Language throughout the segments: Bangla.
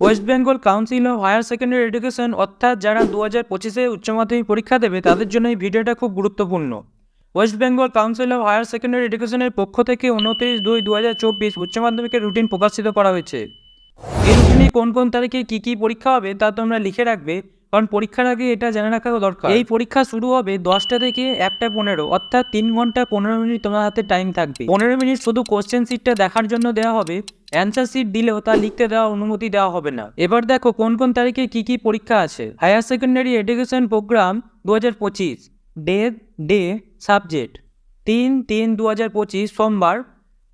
West Bengal council of higher secondary education অর্থাৎ যারা দু হাজার পঁচিশে উচ্চ মাধ্যমিক পরীক্ষা দেবে, তাদের জন্য এই ভিডিওটা খুব গুরুত্বপূর্ণ। West Bengal council of higher secondary এডুকেশনের পক্ষ থেকে উনত্রিশ দুই দু হাজার চব্বিশ উচ্চ মাধ্যমিকের রুটিন প্রকাশিত করা হয়েছে। এই রুটিনে কোন কোন তারিখে কী কী পরীক্ষা হবে, তা তোমরা লিখে রাখবে, কারণ পরীক্ষার আগে এটা জেনে রাখা দরকার। এই পরীক্ষা শুরু হবে দশটা থেকে একটা পনেরো, অর্থাৎ তিন ঘণ্টা পনেরো মিনিট তোমার হাতে টাইম থাকবে। পনেরো মিনিট শুধু কোশ্চেন সিটটা দেখার জন্য দেওয়া হবে। অ্যান্সার সিট দিলেও তা লিখতে দেওয়ার অনুমতি দেওয়া হবে না। এবার দেখো কোন কোন তারিখে কি কি পরীক্ষা আছে। হায়ার সেকেন্ডারি এডুকেশন প্রোগ্রাম দু হাজার পঁচিশ ডে ডে সাবজেক্ট তিন তিন দু হাজার পঁচিশ সোমবার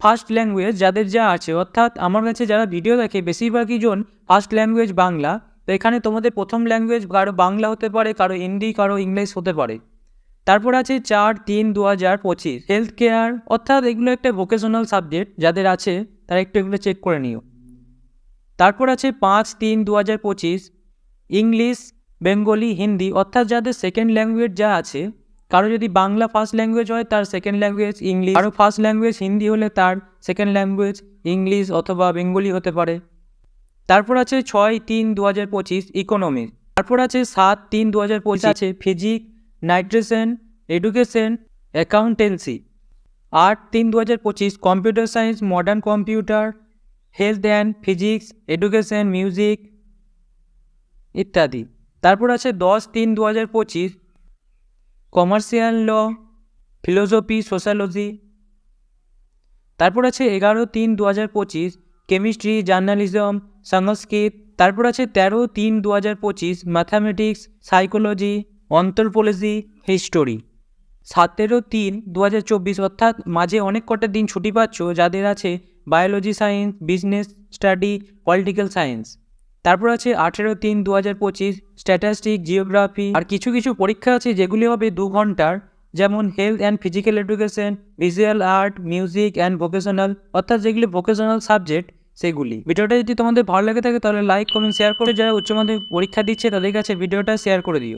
ফার্স্ট ল্যাঙ্গুয়েজ যাদের যা আছে। অর্থাৎ আমার কাছে যারা ভিডিও দেখে, বেশিরভাগই জন ফার্স্ট ল্যাঙ্গুয়েজ বাংলা। তো এখানে তোমাদের প্রথম ল্যাঙ্গুয়েজ কারও বাংলা হতে পারে, কারও হিন্দি, কারও ইংলিশ হতে পারে। তারপর আছে চার তিন দু হাজার পঁচিশ হেলথ কেয়ার অর্থাৎ এগুলো একটা ভোকেশনাল সাবজেক্ট যাদের আছে। তারা একটু এগুলো চেক করে নিও। তারপর আছে পাঁচ তিন দু হাজার পঁচিশ, ইংলিশ, বেঙ্গলি, হিন্দি, অর্থাৎ যাদের সেকেন্ড ল্যাঙ্গুয়েজ যা আছে, কারও যদি বাংলা ফার্স্ট ল্যাঙ্গুয়েজ হয়, তার সেকেন্ড ল্যাঙ্গুয়েজ ইংলিশ আরও ফার্স্ট ল্যাঙ্গুয়েজ হিন্দি হলে তার সেকেন্ড ল্যাঙ্গুয়েজ ইংলিশ অথবা বেঙ্গলি হতে পারে। তারপর আছে ছয় তিন দু হাজার পঁচিশ ইকোনমিক্স তারপর আছে সাত তিন দু হাজার পঁচিশ, আছে ফিজিক্স নাইট্রেশন এডুকেশন অ্যাকাউন্টেন্সি আট তিন দু হাজার পঁচিশ computer science modern computer health and physics education music ইত্যাদি। তারপর আছে দশ তিন দু হাজার পঁচিশ কমার্শিয়াল ল ফিলোসফি সোশ্যালজি তারপর আছে এগারো তিন দু হাজার পঁচিশ কেমিস্ট্রি জার্নালিজম সংস্কৃত। তারপর আছে তেরো তিন দু হাজার পঁচিশ ম্যাথামেটিক্স সাইকোলজি অন্তর্পোলজি হিস্টোরি সতেরো তিন দু হাজার চব্বিশ অর্থাৎ মাঝে অনেক কটা দিন ছুটি পাচ্ছ যাদের আছে biology science business study political science তারপর আছে আঠেরো তিন দু হাজার পঁচিশ স্ট্যাটাস্টিক জিওগ্রাফি আর কিছু কিছু পরীক্ষা আছে যেগুলি হবে দু ঘণ্টার, যেমন health and physical education visual art music and vocational অর্থাৎ যেগুলি ভোকেশনাল সাবজেক্ট সেগুলি। ভিডিওটা যদি তোমাদের ভালো লাগে থাকে তাহলে লাইক কমেন্ট শেয়ার করে যারা উচ্চ মাধ্যমিক পরীক্ষা দিচ্ছে তাদের কাছে ভিডিওটা শেয়ার করে দিও।